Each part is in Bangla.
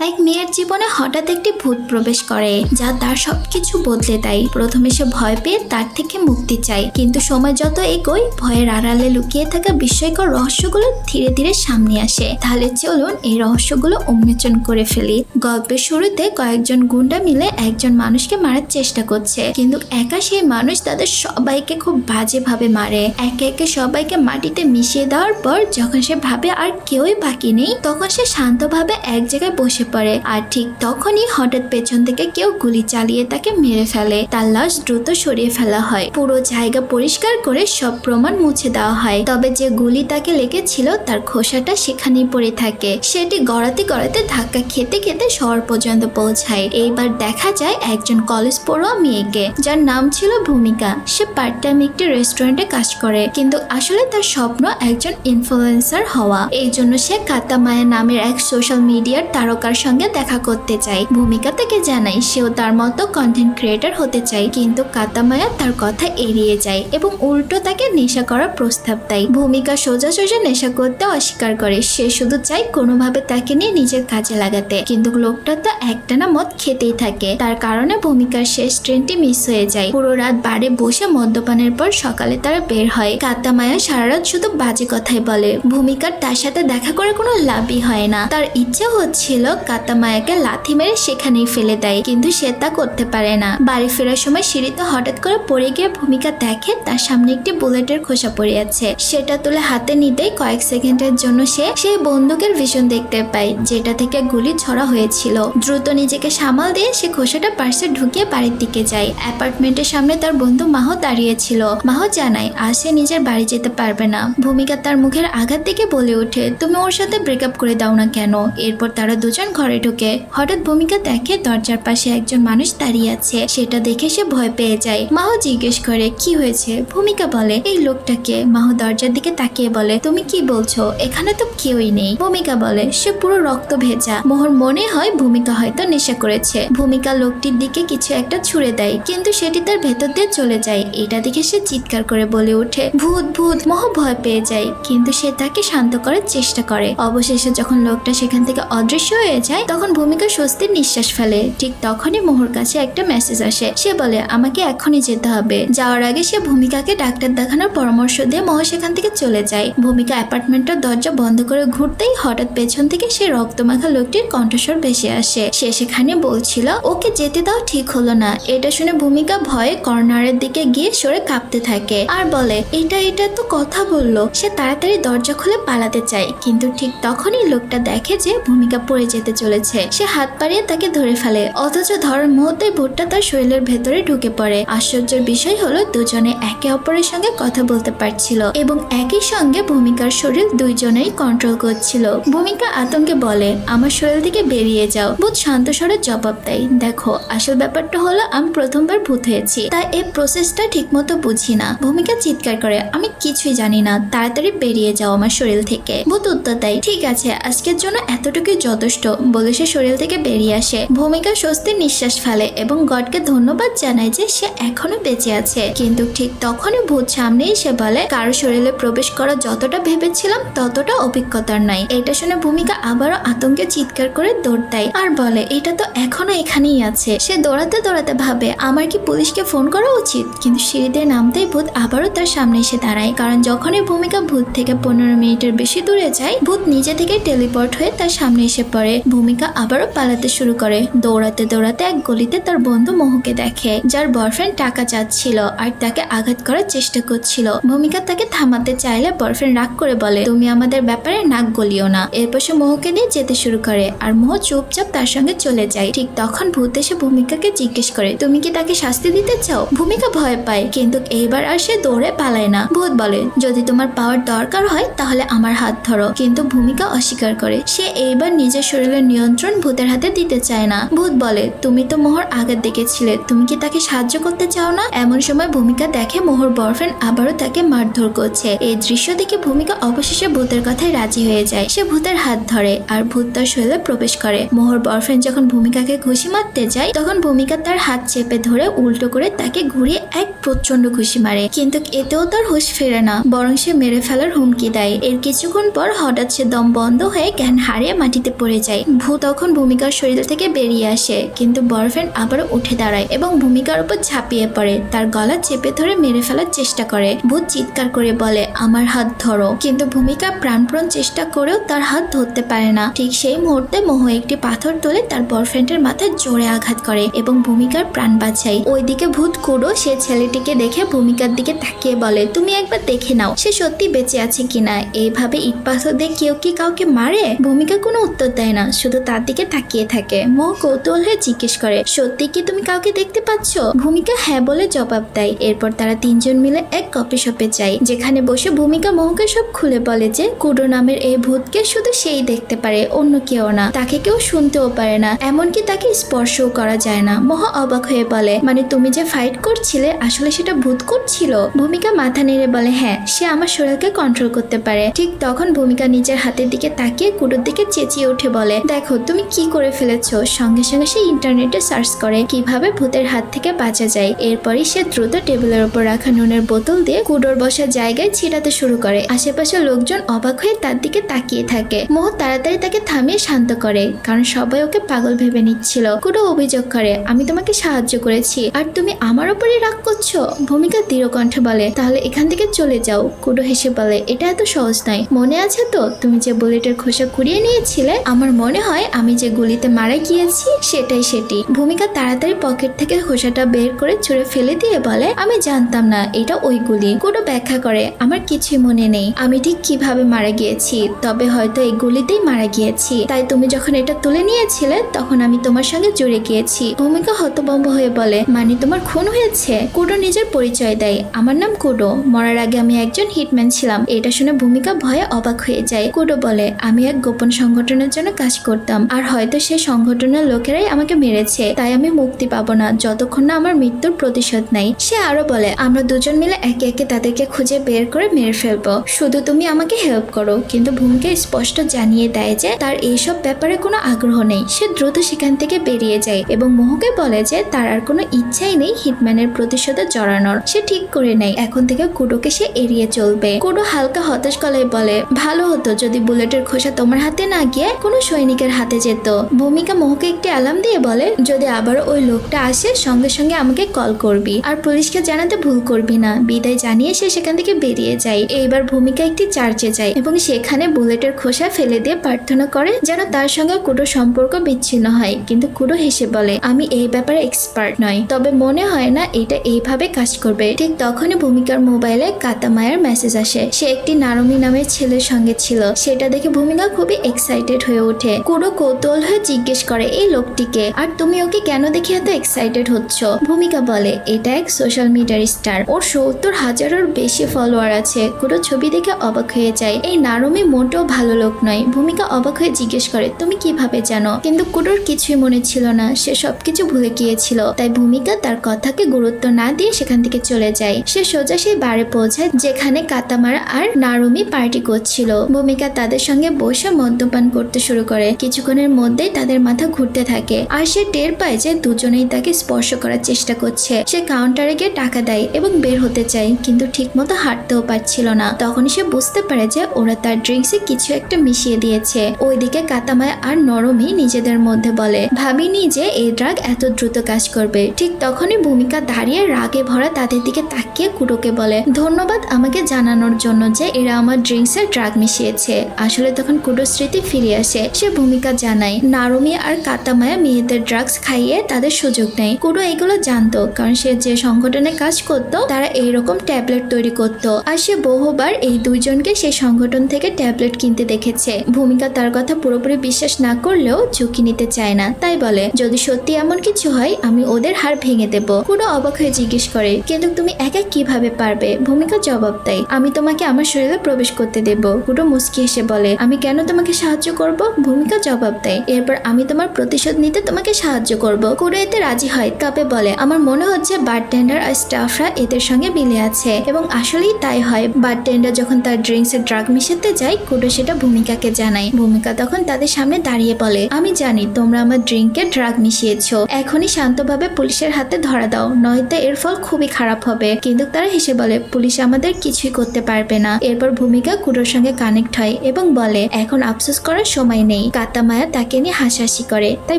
এক মেয়ের জীবনে হঠাৎ একটি ভূত প্রবেশ করে, যা তার সবকিছু বদলে দেয়। প্রথমে সে ভয় পেয়ে তার থেকে মুক্তি চায়, কিন্তু সময় যত এগোয়, ভয়ের আড়ালে লুকিয়ে থাকা বিস্ময়কর রহস্যগুলো ধীরে ধীরে সামনে আসে। তাহলে চলুন এই রহস্যগুলো উন্মোচন করে ফেলি। গল্পের শুরুতে কয়েকজন গুন্ডা মিলে একজন মানুষকে মারার চেষ্টা করছে, কিন্তু একা সেই মানুষ তাদের সবাইকে খুব বাজেভাবে মারে। একে একে সবাইকে মাটিতে মিশিয়ে দেওয়ার পর যখন সে ভাবে আর কেউই বাকি নেই, তখন সে শান্তভাবে এক জায়গায় বসে পড়ে আর ঠিক তখনই হঠাৎ পেছন থেকে কেউ গুলি চালিয়ে তাকে মেরে ফেলে। তার লাশ দ্রুত সরিয়ে ফেলা হয়। পুরো জায়গা পরিষ্কার করে সব প্রমাণ মুছে দেওয়া হয়। তবে যে গুলি তাকে লেগেছিল, তার খোসাটা সেখানেই পড়ে থাকে। সেটি গড়াতে গড়াতে ধাক্কা খেতে খেতে শহর পর্যন্ত পৌঁছায়। এইবার দেখা যায় একজন কলেজ পড়ুয়া মেয়েকে, যার নাম ছিল ভূমিকা। সে পার্ট টাইম একটি রেস্টুরেন্টে কাজ করে। কিন্তু আসলে তার স্বপ্ন একজন ইনফ্লুয়েন্সার হওয়া। এই জন্য সে কাতামায়া নামের এক সোশ্যাল মিডিয়ার তারকার সঙ্গে দেখা করতে চায় ভূমিকা থেকে জানায় সেও তার মতো কন্টেন্ট ক্রিয়েটর হতে চায় কিন্তু কাতামায়া তার কথা এড়িয়ে যায় এবং উল্টো তাকে নেশা করার প্রস্তাব দেয়। ভূমিকা সোজা সোজা নেশা করতে অস্বীকার করে। সে শুধু চায় কোনোভাবে তাকে নিয়ে নিজের কাজে লাগাতে। কিন্তু লোকটা তো একটানা মদ খেতেই থাকে। তার কারণে ভূমিকার শেষ ট্রেনটি মিস হয়ে যায়। পুরো রাত বারে বসে মদ্যপানের পর সকালে তারা বের হয়। কাতামায়া সারা রাত শুধু বাজে কথাই বলে। ভূমিকার তার সাথে দেখা করে কোনো লাভই হয় না। তার ইচ্ছে হচ্ছিল কাতামায়াকে লাথি মেরে সেখানেই ফেলে দেয়, কিন্তু সে তা করতে পারে না। বাড়ি ফেরার সময় সিঁড়িতে হঠাৎ করে পড়ে গিয়ে ভূমিকা দেখে তার সামনে একটি বুলেটের খোসা পড়ে আছে। সেটা তুলে হাতে নিতেই কয়েক সেকেন্ডের জন্য সে সেই বন্দুকের ভীষণ দেখতে পায়, যেটা থেকে গুলি ছড়া হয়েছিল। দ্রুত নিজেকে সামাল দিয়ে সে খোসাটা পার্সে ঢুকিয়ে বাড়ির দিকে যায়। অ্যাপার্টমেন্টের সামনে তার বন্ধু মাহ দাঁড়িয়েছিল মাহ জানায়, আজ সে নিজের বাড়ি যেতে পারবে না। ভূমিকা তার মুখের আঘাত থেকে বলে ওঠে, তুমি ওর সাথে ব্রেকআপ করে দাও না কেন? এরপর তারা দুজন ঘরে ঢোকে হঠাৎ ভূমিকা দেখে দরজার পাশে একজন মানুষ দাঁড়িয়ে আছে। সেটা দেখে সে ভয় পেয়ে যায়। মাহ জিজ্ঞেস করে, কি হয়েছে? ভূমিকা বলে, এই লোকটাকে। মাহ দরজার দিকে তাকিয়ে বলে, তুমি কি বলছো? এখানে তো কেউই নেই। ভূমিকা বলে, সে পুরো রক্ত ভেজা। মোহর মনে হয় ভূমিকা হয়তো নেশা করেছে। ভূমিকা লোকটির দিকে কিছু একটা ছুড়ে দেয়, কিন্তু সেটি তার ভেতর দিয়ে চলে যায়। এটা দেখে সে চিৎকার করে বলে ওঠে, ভূত ভূত! মহ ভয় পেয়ে যায়, কিন্তু সে তাকে শান্ত করার চেষ্টা করে। অবশেষে যখন লোকটা সেখান থেকে অদৃশ্য হয়ে যায়, তখন ভূমিকা স্বস্তির নিঃশ্বাস ফেলে। ঠিক তখনই মোহর কাছে একটা মেসেজ আসে। সে বলে, আমাকে এখনই যেতে হবে। যাওয়ার আগে সে ভূমিকাকে ডাক্তার দেখানোর পরামর্শ দিয়ে মোহ সেখান থেকে চলে যায়। ভূমিকা অ্যাপার্টমেন্টের দরজা বন্ধ করে ঘুরতেই হঠাৎ পেছন থেকে সে রক্তমাখা লোকটির কণ্ঠস্বর ভেসে আসে। সে সেখানে বলছিল, ওকে যেতে দাও, ঠিক হলো না। এটা শুনে ভূমিকা ভয়ে কর্নারের দিকে গিয়ে সরে কাঁপতে থাকে আর বলে, এটা এটা তো কথা বলল। সে তাড়াতাড়ি দরজা খুলে পালাতে চায়, কিন্তু ঠিক তখনই লোকটা দেখে যে ভূমিকা পড়ে যেতে চলেছে। সে হাত পাড়িয়ে তাকে ধরে ফেলে। অথচ ধরার মুহূর্তে ভুট্টা তার শরীরের ভেতরে ঢুকে পড়ে। আশ্চর্যের বিষয় হলো, দুজনে একে অপরের সঙ্গে কথা বলতে পারছিল এবং একই সঙ্গে ভূমিকার শরীর দুইজনেই কন্ট্রোল করছিল। ভূমিকা আতঙ্কে বলে, আমার শরীর থেকে বেরিয়ে যাও। ভূত শান্ত স্বরে জবাব দেয়, দেখো, আসল ব্যাপারটা হলো আমি প্রথমবার ভূত হয়েছি, তাই এই প্রসেসটা ঠিকমতো বুঝি না। ভূমিকা চিৎকার করে, আমি কিছুই জানি না, তাড়াতাড়ি বেরিয়ে যাও আমার শরীর থেকে। ভূত উত্তর দেয়, ঠিক আছে, আজকের জন্য এতটুকুই যথেষ্ট। বলে সে শরীর থেকে বেরিয়ে আসে। ভূমিকা স্বস্তির নিঃশ্বাস ফেলে এবং গডকে ধন্যবাদ জানায় যে সে এখনও বেঁচে আছে। কিন্তু ঠিক তখনই ভূত সামনে এসে বলে, কারও শরীরে প্রবেশ করা যতটা ভেবেছিলাম, ততটা অভিজ্ঞতার নাই এটা শুনে ভূমিকা আবারও আতঙ্কে চিৎকার করে দৌড় দেয় আর বলে, এটা তো এখনও এখানেই আছে। সে দৌড়াতে দৌড়াতে ভাবে, আমার কি পুলিশকে ফোন করা উচিত? কিন্তু সিঁড়িতে নামতেই ভূত আবারও তার সামনে এসে দাঁড়ায়। কারণ যখনই ভূমিকা ভূত থেকে পনেরো মিনিটের বেশি দূরে যায়, ভূত নিজে থেকে টেলিপোর্ট হয়ে তার সামনে এসে পড়ে। ভূমিকা আবারও পালাতে শুরু করে। দৌড়াতে দৌড়াতে এক গলিতে তার বন্ধু মোহকে দেখে, যার বয়ফ্রেন্ড টাকা চাচ্ছিল আর তাকে আঘাত করার চেষ্টা করছিল। ভূমিকা তাকে থামাতে চাইলে বয়ফ্রেন্ড রাগ করে বলে, তুমি আমাদের ব্যাপারে নাক গলিও না। এরপর সে মোহকে নিয়ে যেতে শুরু করে আর মোহ চুপচাপ তার সঙ্গে চলে যায়। ঠিক তখন ভূত এসে ভূমিকাকে জিজ্ঞেস করে, তুমি কি তাকে শাস্তি দিতে চাও? ভূমিকা ভয় পায়, কিন্তু এইবার আর সে দৌড়ে পালায় না। ভূত বলে, যদি তোমার পাওয়ার দরকার হয়, তাহলে আমার হাত ধরো। কিন্তু ভূমিকা অস্বীকার করে, সে এইবার নিজের শরীরের নিয়ন্ত্রণ ভূতের হাতে দিতে চায় না। ভূত বলে, তুমি তো মোহর আগের দেখেছিলে তুমি কি তাকে সাহায্য করতে চাও না? এমন সময় ভূমিকা দেখে মোহর বয়ফ্রেন্ড আবারও তাকে মারধর করছে। এই দৃশ্য দেখে ভূমিকা অবশেষে ভূতের কথায় রাজি হয়ে যায়। সে ভূতের হাত ধরে আর ভূত তার শরীরে প্রবেশ করে। মোহর বয়ফ্রেন্ড যখন ভূমিকাকে ঘুষি মারতে যায়, তখন ভূমিকা তার হাত চেপে ধরে উল্টো করে তাকে ঘুরিয়ে এক প্রচণ্ড ঘুষি মারে। কিন্তু এতেও তার হুশ ফেরে না, বরং সে মেরে ফেলার হুমকি দেয়। এর কিছুক্ষণ পর হঠাৎ সে দম বন্ধ হয়ে জ্ঞান হারিয়ে মাটিতে পড়ে যায়। ভূত তখন ভূমিকার শরীর থেকে বেরিয়ে আসে, কিন্তু বয়ফ্রেন্ড আবারও উঠে দাঁড়ায় এবং ভূমিকার উপর ঝাঁপিয়ে পড়ে। তার গলা চেপে ধরে মেরে ফেলার চেষ্টা করে। ভূত চিৎকার করে বলে, আমার হাত ধরো। কিন্তু ভূমিকা প্রাণপ্রণ চেষ্টা করেও তার হাত ধরতে পারে না। ঠিক সেই মুহূর্তে মোহ একটি পাথর তুলে তার বয়ফ্রেন্ডের মাথায় জোরে আঘাত করে এবং ভূমিকার প্রাণ বাঁচায়। ওইদিকে ভূত কুড়ো সে ছেলেটিকে দেখে ভূমিকার দিকে তাকিয়ে বলে, তুমি একবার দেখে নাও, সে সত্যি বেঁচে আছে কিনা? এইভাবে ইট পাথর দিয়ে কেউ কি কাউকে মারে? ভূমিকা কোনো উত্তর দেয় না। শুধু তার দিকে তাকিয়ে থাকে। মোহ কৌতূহল হয়ে জিজ্ঞেস করে, সত্যি কি তুমি কাউকে দেখতে পাচ্ছ? ভূমিকা হ্যাঁ বলে জবাব দেয়। এরপর তারা তিনজন মিলে এক কফি শপে যায়, যেখানে বসে ভূমিকা মোহকে সব খুলে বলে যে, কুডো নামের এই ভূতকে শুধু সেই দেখতে পারে, অন্য কেউ না। তাকে কেউ শুনতেও পারে না, এমনকি তাকে স্পর্শও করা যায় না। মোহ অবাক হয়ে বলে মানে তুমি যে ফাইট করছিলে, আসলে সেটা ভূত করছিল? ভূমিকা মাথা নেড়ে বলে হ্যাঁ সে আমার শরীরকে কন্ট্রোল করতে পারে। ঠিক তখন ভূমিকা নিজের হাতের দিকে তাকিয়ে কুডোর দিকে চেঁচিয়ে উঠে বলে দেখো, তুমি কি করে ফেলেছো? সঙ্গে সঙ্গে সে ইন্টারনেটে সার্চ করে কীভাবে ভূতের হাত থেকে বাঁচা যায়। এরপরই সে দ্রুত টেবিলের উপর রাখা নুনের বোতল দিয়ে কুডোর বসার জায়গায় ছিটাতে শুরু করে। আশেপাশে লোকজন অবাক হয়ে তার দিকে তাকিয়ে থাকে। মোহ তাড়াতাড়ি তাকে থামিয়ে শান্ত করে, কারণ সবাই ওকে পাগল ভেবে নিচ্ছিল। কুডো অভিযোগ করে, আমি তোমাকে সাহায্য করেছি, আর তুমি আমার উপরই রাগ করছ? ভূমিকা দৃঢ় কণ্ঠে বলে, তাহলে এখান থেকে চলে যাও। কুডো হেসে বলে, এটা এত সহজ নয়। মনে আছে তো, তুমি যে বুলেটের খোসা কুড়িয়ে নিয়েছিলে, আমার মনে হয় আমি যে গুলিতে মারা গিয়েছি, সেটাই সেটি। ভূমিকা তাড়াতাড়ি পকেট থেকে খোসাটা বের করে ছুঁড়ে ফেলে দিয়ে বলে, আমি জানতাম না, এটা ওই গুলি। কুডো ব্যাখ্যা করে, আমার কিছুই মনে নেই। আমি ঠিক কীভাবে মারা গিয়েছি, তবে হয়তো এই গুলিতেই মারা গিয়েছি। তাই তুমি যখন এটা তুলে নিয়েছিলে, তখন আমি তোমার সঙ্গে জুড়ে গিয়েছি। ভূমিকা হতবম্ব হয়ে বলে মানে তোমার খুন হয়েছে? কুডো নিজের পরিচয় দেয়। আমার নাম কুডো। মরার আগে আমি একজন হিটম্যান ছিলাম। এটা শুনে ভূমিকা ভয়ে অবাক হয়ে যায়। কুডো বলে, আমি এক গোপন সংগঠনের জন্য কাজ করতাম। আর হয়তো সে সংগঠনের লোকেরাই আমাকে মেরেছে। তাই আমি মুক্তি পাবো না। যতক্ষণ না আমার মৃত্যুর প্রতিশোধ নাই। সে আরও বলে, আমরা দুজন মিলে একে একে তাদেরকে খুঁজে বের করে মেরে ফেলব। শুধু তুমি আমাকে হেল্প করো। কিন্তু ভূমিকা স্পষ্ট জানিয়ে দেয় যে, তার এইসব ব্যাপারে কোনো আগ্রহ নেই। সে দ্রুত সেখান থেকে বেরিয়ে যায় এবং মোহকে বলে যে, তার আর কোনো ইচ্ছাই নেই হিটম্যানের প্রতিশোধে জড়ানোর। সে ঠিক করে নেয়। এখন থেকে কুডোকে সে এড়িয়ে চলবে। কুডো হালকা হতাশ গলায় বলে, ভালো হতো যদি বুলেটের খোসা তোমার হাতে না গিয়ে কোনো সৈনিকের হাতে যেত। ভূমিকা মোহকে একটি অ্যালার্ম দিয়ে বলে, যদি আবার ওই লোকটা আসে, সঙ্গে সঙ্গে আমাকে কল করবি। আর পুলিশকে জানাতে ভুল করবি না। বিদায় জানিয়ে সে সেখান থেকে বেরিয়ে যায়। এইবার ভূমিকা একটি চার্চে যায় এবং সেখানে বুলেটের খোসা ফেলে দিয়ে প্রার্থনা করে যেন তার সঙ্গে কুডো সম্পর্ক বিচ্ছিন্ন হয়। কিন্তু কুডো হেসে বলে, আমি এই ব্যাপারে এক্সপার্ট নয়। তবে মনে হয় না এটা এইভাবে কাজ করবে। ঠিক তখনই ভূমিকার মোবাইলে কাতা মায়ের মেসেজ আসে। সে একটি নারমি নামের ছেলের সঙ্গে ছিল। সেটা দেখে ভূমিকা খুবই এক্সাইটেড হয়ে ওঠে। কুডো কৌতূহল হয়ে জিজ্ঞেস করে, এই লোকটিকে? আর তুমি ওকে কেন দেখে এত এক্সাইটেড হচ্ছ? ভূমিকা বলে, এটা এক সোশ্যাল মিডিয়ার স্টার ওর সত্তর হাজারের বেশি ফলোয়ার আছে। কুডো ছবি দেখে অবাক হয়ে যায়। এই নারমি মোটেও ভালো লোক নয়। ভূমিকা অবাক হয়ে জিজ্ঞেস করে, তুমি কীভাবে জানো? কিন্তু কুডোর কিছুই মনে ছিল না। সে সবকিছু ভুলে গিয়েছিল। তাই ভূমিকা তার কথাকে গুরুত্ব না দিয়ে সেখান থেকে চলে যায়। সে সোজা সেই বারে পৌঁছায় যেখানে কাতামারা আর নারমি পার্টি করছিল। ভূমিকা তাদের সঙ্গে বসে মদ্যপান করতে শুরু করে কিছুক্ষণের মধ্যেই তাদের মাথা ঘুরতে থাকে। আর সে টের পায় যে দুজনেই তাকে স্পর্শ করার চেষ্টা করছে। সে কাউন্টারে গিয়ে টাকা দেয় এবং বের হতে চায়, কিন্তু ঠিকমতো হাঁটতেও পারছিল না। তখনই সে বুঝতে পারে যে ওরা তার ড্রিঙ্কসে কিছু একটা মিশিয়ে দিয়েছে। ওইদিকে কাতামায় আর নরমই নিজেদের মধ্যে বলে, ভাবিনি যে এই ড্রাগ এত দ্রুত কাজ করবে? ঠিক তখনই ভূমিকা দাঁড়িয়ে রাগে ভরা তাদের দিকে তাকিয়ে কুটোকে বলে, ধন্যবাদ আমাকে জানানোর জন্য যে এরা আমার ড্রিঙ্কসে ড্রাগ মিশিয়েছে। আসলে তখন কুটো স্মৃতি ফিরে আসে। সে ভূমিকা জানায়। নারুমি আর কাতামায়া মেয়েদের ড্রাগস খাইয়ে তাদের সুযোগ নেয়। কুটো এগুলো জানতো, কারণ সে যে সংগঠনে কাজ করত, তারা এইরকম ট্যাবলেট তৈরি করত। আর সে বহুবার এই দুইজনকে সেই সংগঠন থেকে ট্যাবলেট কিনতে দেখেছে। ভূমিকা তার কথা পুরোপুরি বিশ্বাস না করলেও ঝুঁকি নিতে চায় না। তাই বলে, যদি সত্যি এমন কিছু হয়, আমি ওদের হার ভেঙে দেব। কুটো অবাক হয়ে জিজ্ঞেস করে, কিন্তু তুমি একা কীভাবে পারবে? ভূমিকা জবাব দেয়, আমি তোমাকে আমার শরীরে প্রবেশ করতে দেব। কুটো মুস্কি এসে বলে, আমি কেন তোমাকে সাহায্য করব? ভূমিকা জবাব দেয়। এরপর আমি তোমার প্রতিশোধ নিতে তোমাকে সাহায্য করব। কুটো এতে রাজি হয়, তবে বলে, আমার মনে হচ্ছে বারটেন্ডার আর স্টাফরা এদের সঙ্গে মিলে আছে। এবং আসলেই তাই হয়। বারটেন্ডার যখন তার ড্রিঙ্কসে ড্রাগ মিশাতে যায় কুটো সেটা ভূমিকাকে জানায়। ভূমিকা তখন তাদের সামনে দাঁড়িয়ে বলে, আমি জানি তোমরা আমার ড্রিঙ্কে ড্রাগ মিশিয়েছো। এখনই শান্তভাবে পুলিশের হাতে ধরা দাও, নয়তো এর ফল খুবই খারাপ হবে। কিন্তু তারা হেসে বলে, পুলিশ আমাদের কিছুই করতে পারবে না। এরপর ভূমিকা কুটোর সঙ্গে কানেক্ট হয় এবং বলে, এখন আফসোস করার সময় নেই। কাতামায়া তাকে নিয়ে হাসাহাসি করে। তাই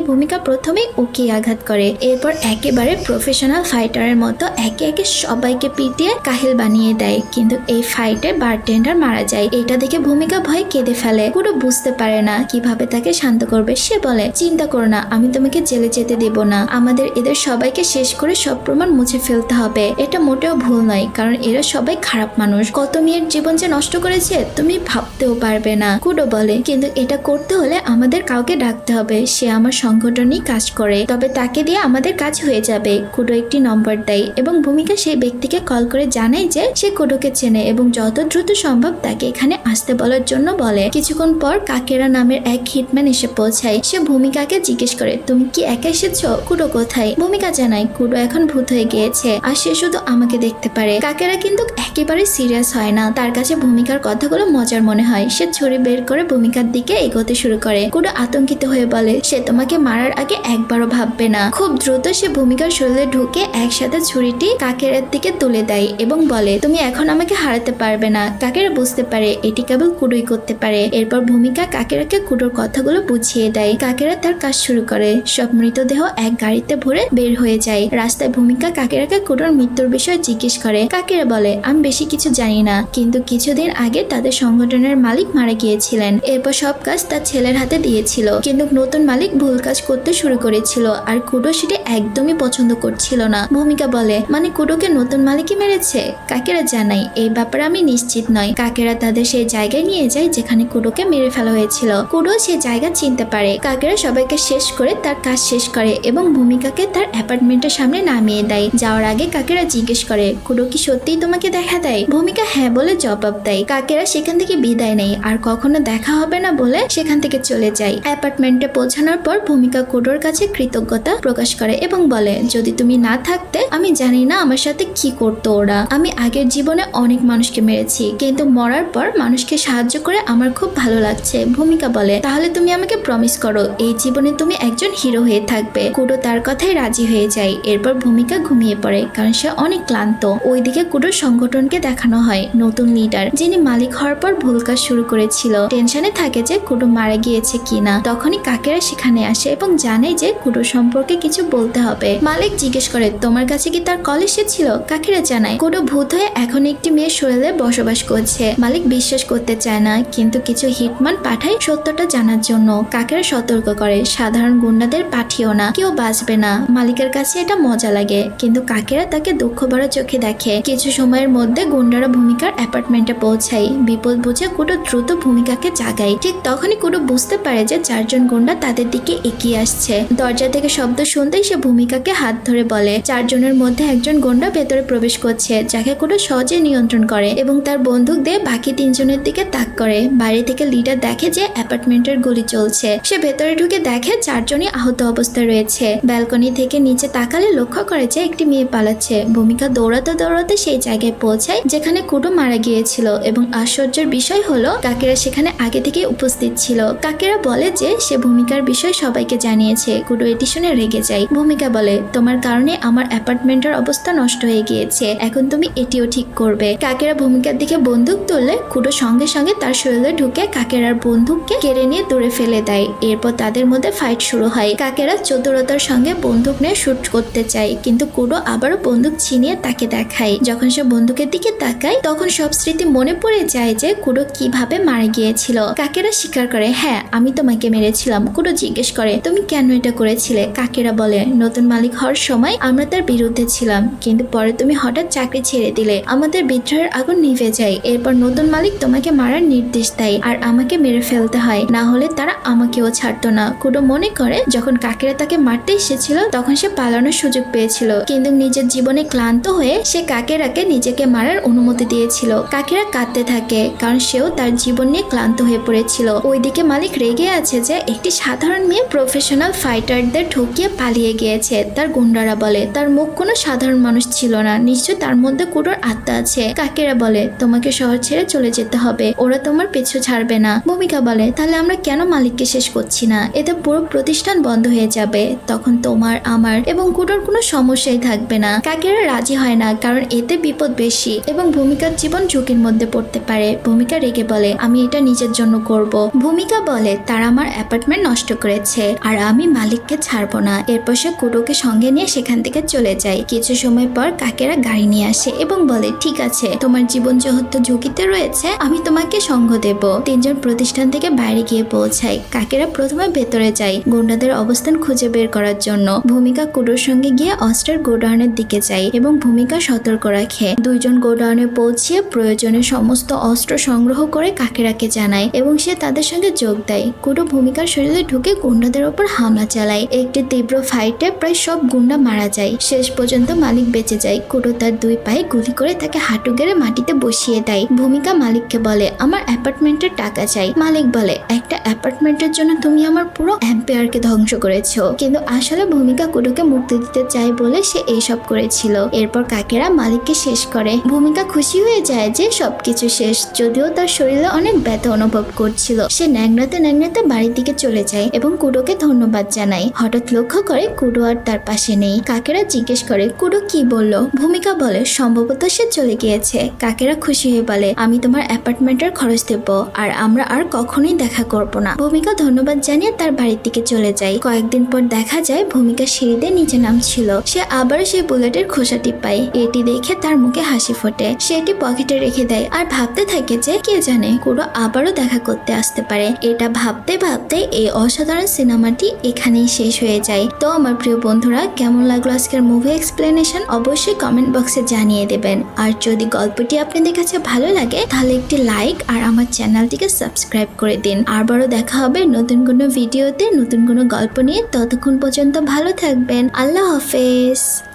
ভূমিকা প্রথমেই ওকে আঘাত করে। এরপর একেবারে প্রফেশনাল ফাইটারের মতো একে একে সবাইকে পিটিয়ে কাহিল বানিয়ে দেয়। কিন্তু এই ফাইটে বারটেন্ডার মারা যায়। এটা দেখে ভূমিকা ভয় কেঁদে ফেলে। পুরো বুঝতে পারে না কীভাবে তাকে শান্ত করবে। সে বলে, চিন্তা করো না, আমি তোমাকে জেলে যেতে দেব না। আমাদের এদের সবাইকে শেষ করে সব প্রমাণ মুছে ফেলতে হবে। এটা মোটেও ভুল নয়, কারণ এরা সবাই খারাপ মানুষ। কত মেয়ের জীবন যে নষ্ট করেছে, তুমি ভাবতেও পারবে না। কুডো বলে, কিন্তু এটা করতে হলে আমাদের কাউকে ডাকতে হবে। সে আমার সংগঠনই কাজ করে। তবে তাকে দিয়ে আমাদের কাজ হয়ে যাবে। কুডো একটি নম্বর দেয় এবং ভূমিকা সেই ব্যক্তিকে কল করে জানায় যে সে কুডোকে চেনে এবং যত দ্রুত সম্ভব তাকে এখানে আসতে বলার জন্য বলে। কিছুক্ষণ পর কাকেরা নামের এক হিটম্যান এসে পৌঁছায়। সে ভূমিকাকে জিজ্ঞেস করে, তুমি কি একা এসেছ? কুডো কোথায়? ভূমিকা জানায়, কুডো এখন ভূত হয়ে গিয়েছে আর সে শুধু আমাকে দেখতে পারে। কাকেরা কিন্তু একেবারে সিরিয়াস হয় না। তার কাছে ভূমিকার কথাগুলো মজার মনে হয়। সে ছুরি বের করে ভূমিকার দিকে এগোতে শুরু করে। কুডো আতঙ্কিত হয়ে বলে, সে তোমাকে মারার আগে একবারও ভাববে না। খুব দ্রুত সে ভূমিকার শরীরে ঢুকে একসাথে ছুরিটি কাকের দিকে তুলে দেয় এবং বলে, তুমি এখন আমাকে হারাতে পারবে না। কাকের বুঝতে পারে, এটি কেবল কুডোই করতে পারে। এরপর ভূমিকা কাকেরাকে কুডোর কথাগুলো বুঝিয়ে দেয়। কাকেরা তার কাজ শুরু করে। সব মৃতদেহ এক গাড়িতে ভরে বের হয়ে যায়। রাস্তায় ভূমিকা কাকেরাকে কুডোর মৃত্যুর বিষয়ে জিজ্ঞেস করে। কাকেরা বলে, আমি বেশি কিছু জানি না, কিন্তু কিছুদিন আগে তাদের সংগঠনের মালিক মারা গিয়েছিলেন। এরপর সব কাজ তার ছেলের হাতে দিয়েছিল, কিন্তু নতুন মালিক ভুল কাজ করতে শুরু করেছিল আর কুডো সেটি একদমই পছন্দ করছিল না। ভূমিকা বলে মানে কুডোকে নতুন মালিকই মেরেছে? কাকেরা জানাই এই ব্যাপারে আমি নিশ্চিত নয় কাকেরা তাদের সেই জায়গায় নিয়ে যায় যেখানে কুডোকে মেরে ফেলা হয়েছিল। কুডো সেই জায়গা চিনতে পারে। কাকেরা সবাইকে শেষ করে তার কাজ শেষ করে এবং ভূমিকাকে তার অ্যাপার্টমেন্টের সামনে নামিয়ে দেয়। যাওয়ার আগে কাকেরা জিজ্ঞেস করে, কুডো কি সত্যিই তোমাকে দেখা দেয়? ভূমিকা হ্যাঁ বলে জবাব দেয়। কাকেরা সেখান থেকে বিদায় নেয়। আর কখনো দেখা হবে না বলে সেখান থেকে চলে যায়। অ্যাপার্টমেন্টে পৌঁছানোর পর ভূমিকা কুডোর কাছে কৃতজ্ঞতা প্রকাশ করে এবং বলে, যদি তুমি না থাকতে, আমি জানি না আমার সাথে কি করতো ওরা। আমি আগের জীবনে অনেক মানুষকে মেরেছি, কিন্তু মরার পর মানুষকে সাহায্য করে আমার খুব ভালো লাগছে। ভূমিকা বলে, তাহলে তুমি আমাকে প্রমিস করো, এই জীবনে তুমি একজন হিরো হয়ে থাকবে। কুডো তার কথায় রাজি হয়ে যায়। এরপর ভূমিকা ঘুমিয়ে পড়ে, কারণ সে অনেক ক্লান্ত। ওইদিকে কুডোর সংগঠনকে দেখানো হয়, নতুন লিডার যিনি মালিক হওয়ার পর ভুল কাজ শুরু করেছিল। টেনশনে থাকে যে কুডো মারা গিয়েছে কিনা, তখনই কাকেরা সেখানে আসে এবং জানে যে কুডো সম্পর্কে কিছু বলতে হবে। মালিক জিজ্ঞেস করে, তোমার কাছে কি তার কল এসেছিল? কাকেরা জানায় কুডো ভূত হয়ে এখন একটি মেয়ের শরীরে বসবাস করছে। মালিক বিশ্বাস করতে চায় না, কিন্তু কিছু হিটমান পাঠায় সত্যটা জানার জন্য। কাকেরা সতর্ক করে, সাধারণ গুন্ডাদের পাঠিও না, কেউ বাঁচবে না। মালিকের কাছে এটা মজা লাগে, কিন্তু কাকেরা তাকে দুঃখ ভরা চোখে দেখে। কিছু সময়ের মধ্যে গুন্ডারা ভূমিকার অ্যাপার্টমেন্টে পৌঁছায়। বিপদ বুঝে কুটো দ্রুত ভূমিকাকে জাগায়। ঠিক তখনই কুটো বুঝতে পারে যে চারজন গুন্ডা তাদের দিকে এগিয়ে আসছে। দরজা থেকে শব্দ শুনতেই সে ভূমিকাকে হাত ধরে বলে, চারজনের মধ্যে একজন গুন্ডা ভেতরে প্রবেশ করছে, যাকে কুটো সহজে নিয়ন্ত্রণ করে এবং তার বন্দুক দিয়ে বাকি তিনজনের দিকে তাক করে। বাইরে থেকে লিডার দেখে যে অ্যাপার্টমেন্টের গুলি চলছে। সে ভেতরে ঢুকে দেখে চারজনই আহত অবস্থায় রয়েছে। ব্যালকনি থেকে নিচে তাকালে লক্ষ্য করে যে একটি মেয়ে পালাচ্ছে। ভূমিকা দৌড়াতে দৌড়াতে সেই জায়গায় পৌঁছায় যেখানে কুটো মারা গিয়েছিল এবং আশ্চর্যের বিষয় হলো, কাকেরা সেখানে আগে থেকে উপস্থিত ছিল। কাকেরা বলে যে, সে ভূমিকার বিষয় সবাইকে জানিয়েছে। কুটো এটি শুনে রেগে যায়। ভূমিকা বলে, তোমার কারণে আমার অ্যাপার্টমেন্টের অবস্থা নষ্ট হয়ে গিয়েছে। এখন তুমি এটিও ঠিক করবে। কাকেরা ভূমিকার দিকে বন্দুক তুললে কুটো সঙ্গে সঙ্গে তার শরীরে ঢুকে কাকেরার বন্দুককে কেড়ে নিয়ে দূরে ফেলে দেয়। এরপর তাদের মধ্যে ফাইট শুরু হয়। কাকেরা চতুরতার সঙ্গে বন্দুক নিয়ে শুট করতে চায়, কিন্তু কুডো আবারও বন্দুক ছিনিয়ে তাকে দেখায়। যখন সে বন্দুকের দিকে তাকায়, তখন সব স্মৃতি মনে পড়ে যায় যে কুডো কীভাবে মারা গিয়েছিল। কাকেরা স্বীকার করে হ্যাঁ আমি তোমাকে মেরেছিলাম। কুডো জিজ্ঞেস করে, তুমি কেন এটা করেছিলে? কাকেরা বলে, নতুন মালিক হওয়ার সময় আমরা তার বিরুদ্ধে ছিলাম, কিন্তু পরে তুমি হঠাৎ চাকরি ছেড়ে দিলে। আমাদের বিদ্রোহের আগুন নিভে যায়। এরপর নতুন মালিক তোমাকে মারার নির্দেশ দেয় আর আমাকে মেরে ফেলতে হয়। না হলে তারা আমাকেও ছাড়তো না। কুডো মনে করে, যখন কাকেরা তাকে মারতে এসেছিল, তখন সে পালানোর সুযোগ পেয়েছিল। কিন্তু নিজের জীবনে ক্লান্ত হয়ে, সে কাকেরাকে নিজেকে মারার অনুমতি দিয়েছিল। কাকেরা কাঁদতে থাকে, কারণ সেও তার জীবন নিয়ে ক্লান্ত হয়ে পড়েছিল। ওইদিকে মালিক রেগে আছে যে একটি সাধারণ মেয়ে প্রফেশনাল ফাইটারদের ঠকিয়ে পালিয়ে গিয়েছে। তার গুন্ডারা বলে, তার মুখ কোনো সাধারণ মানুষ ছিল না। নিশ্চয় তার মধ্যে কুটোর আত্মা আছে। কাকেরা বলে, তোমাকে শহর ছেড়ে চলে যেতে হবে। ওরা তোমার পিছু ছাড়বে না। ভূমিকা বলে, তাহলে আমরা কেন মালিককে শেষ করছি না? এতে পুরো প্রতিষ্ঠান বন্ধ হয়ে যাবে। তখন তোমার, আমার এবং কুটোর কোনো সমস্যাই থাকবে না। কাকেরা রাজি হয় না, কারণ এতে বিপদ বেশি এবং ভূমিকার জীবন ঝুঁকির মধ্যে পড়তে পারে। ভূমিকা রেগে বলে, আমি এটা নিজের জন্য করব। ভূমিকা বলে বলে তারা আমার অ্যাপার্টমেন্ট নষ্ট করেছে। আর আমি মালিককে ছাড়বো না। এরপর সে কুটোকে সঙ্গে নিয়ে সেখান থেকে চলে যায়। কিছু সময় পর কাকেরা গাড়ি নিয়ে আসে এবং বলে, ঠিক আছে, তোমার জীবন যেহেতু ঝুঁকিতে রয়েছে, আমি তোমাকে সঙ্গ দেব। তিনজন প্রতিষ্ঠান থেকে বাইরে গিয়ে পৌঁছায় কাকেরা প্রথমে ভেতরে যায় গুন্ডাদের অবস্থান খুঁজে বের করার জন্য। ভূমিকা কুটোর সঙ্গে গিয়ে অস্ত্রের গোডাউনের দিকে যায় এবং ভূমিকা সতর্ক রাখে। দুইজন গোডাউনে পৌঁছিয়ে প্রয়োজনে সমস্ত অস্ত্র সংগ্রহ করে কাকেরাকে জানায় এবং সে তাদের সঙ্গে যোগ দেয় কুটো ভূমিকার শরীরে ঢুকে গুন্ডাদের ওপর হামলা চালায়। একটি তীব্র ফাইটে প্রায় সব গুন্ডা মারা যায়। শেষ পর্যন্ত মালিক বেঁচে যায়। কুটো তার দুই পায়ে গুলি করে তাকে হাঁটু গেড়ে মাটিতে বসিয়ে দেয়। ভূমিকা মালিককে বলে, আমার অ্যাপার্টমেন্টের টাকা চাই। মালিক বলে, একটা অ্যাপার্টমেন্টের জন্য তুমি আমার পুরো এম্পায়ারকে ধ্বংস করেছ। কিন্তু আসলে ভূমিকা কুটোকে মুক্তি দিতে চায় বলে সে এইসব করেছিল। এরপর কাকেরা মালিককে শেষ করে। ভূমিকা খুশি হয়ে যায় যে সবকিছু শেষ, যদিও তার শরীরে অনেক ব্যথা অনুভব করছিল। সে ন্যাংরাতে ন্যাংরাতে বাড়ির দিকে চলে যায় এবং কুডোকে ধন্যবাদ জানায়। হঠাৎ লক্ষ্য করে কুডো আর তার পাশে নেই। কাকেরা জিজ্ঞেস করে, কুডো কি বলল? ভূমিকা বলে, সম্ভবত সে চলে গিয়েছে। কাকেরা খুশি হয়ে বলে, আমি তোমার অ্যাপার্টমেন্টের খরচ দেব আর আমরা আর কখনোই দেখা করব না। ভূমিকা ধন্যবাদ জানিয়ে তার বাড়ির দিকে চলে যায়। কয়েকদিন পর দেখা যায়, ভূমিকা সিঁড়িতে নিচে নামছিল। সে আবারও সেই বুলেটের খোসাটি পায় এটি দেখে তার মুখে হাসি ফোটে। সে এটি পকেটে রেখে দেয় আর ভাবতে থাকে যে, কে জানে, কুড়ো আবারও দেখা করতে আসতে পারে। এটা ভাবতে ভাবতে এই অসাধারণ সিনেমাটি এখানেই শেষ হয়ে যায়। তো আমার প্রিয় বন্ধুরা, কেমন লাগল আজকের মুভি এক্সপ্লেনেশন অবশ্যই কমেন্ট বক্সে জানিয়ে দেবেন। আর যদি গল্পটি আপনাদের কাছে ভালো লাগে, তাহলে একটি লাইক আর আমার চ্যানেলটিকে সাবস্ক্রাইব করে দিন। আবারও দেখা হবে নতুন কোনো ভিডিওতে নতুন কোনো গল্প নিয়ে। ততক্ষণ পর্যন্ত ভালো থাকবেন। আল্লাহ হাফেজ।